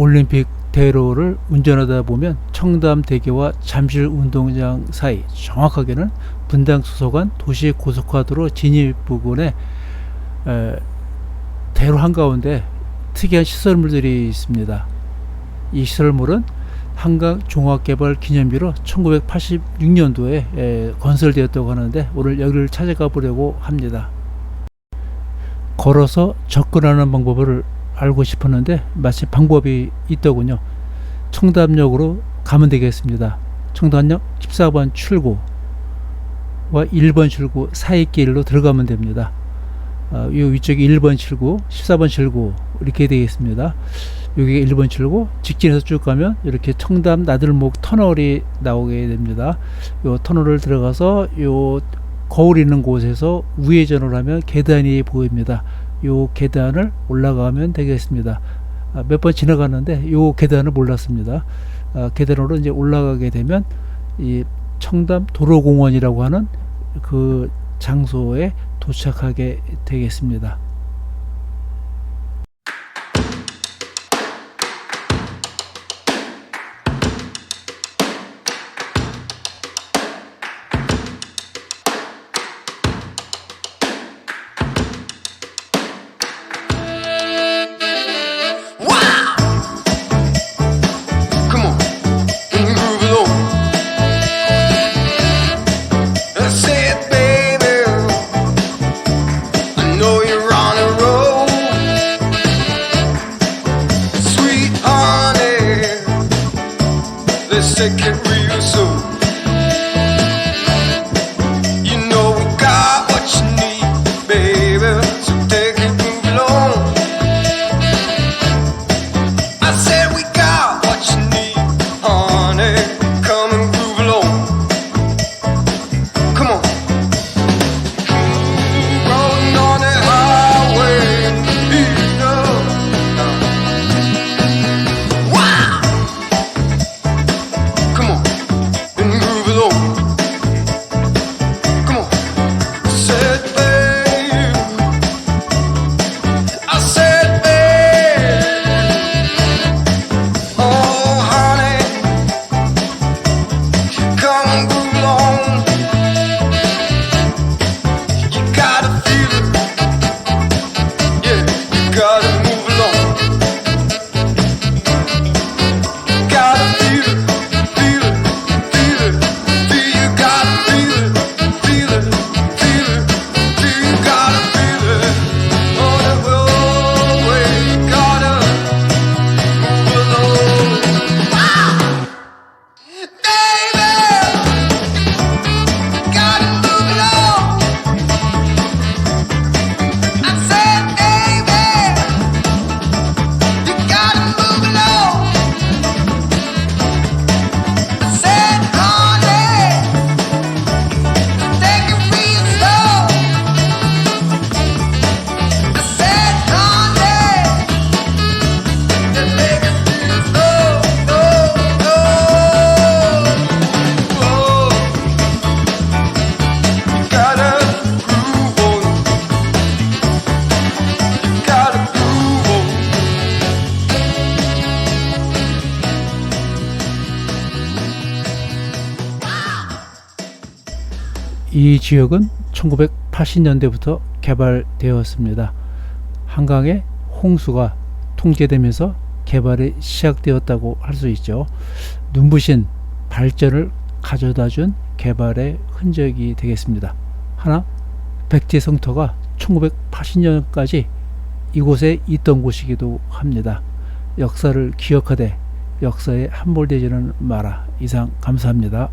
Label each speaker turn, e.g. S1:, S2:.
S1: 올림픽 대로를 운전하다 보면 청담 대교와 잠실 운동장 사이 정확하게는 분당 수서간 도시 고속화도로 진입 부근에 에, 대로 한가운데 특이한 시설물들이 있습니다. 이 시설물은 한강 종합개발 기념비로 1986년도에 건설되었다고 하는데 오늘 여기를 찾아가 보려고 합니다. 걸어서 접근하는 방법을 알고 싶었는데 마침 방법이 있더군요. 청담역으로 가면 되겠습니다. 청담역 14번 출구와 1번 출구 사이 길로 들어가면 됩니다. 어, 이 위쪽이 1번 출구, 14번 출구 이렇게 되겠습니다. 여기 1번 출구 직진해서 쭉 가면 이렇게 청담 나들목 터널이 나오게 됩니다. 요 터널을 들어가서 요 거울 있는 곳에서 우회전을 하면 계단이 보입니다. 요 계단을 올라가면 되겠습니다. 아, 몇번 지나갔는데 요 계단을 몰랐습니다. 아, 계단으로 이제 올라가게 되면 이 청담 도로공원이라고 하는 그 장소에 도착하게 되겠습니다.
S2: sick and real soon.
S1: 이 지역은 1980년대부터 개발되었습니다. 한강의 홍수가 통제되면서 개발이 시작되었다고 할 수 있죠. 눈부신 발전을 가져다 준 개발의 흔적이 되겠습니다. 하나, 백제성터가 1980년까지 이곳에 있던 곳이기도 합니다. 역사를 기억하되 역사에 함몰되지는 마라. 이상 감사합니다.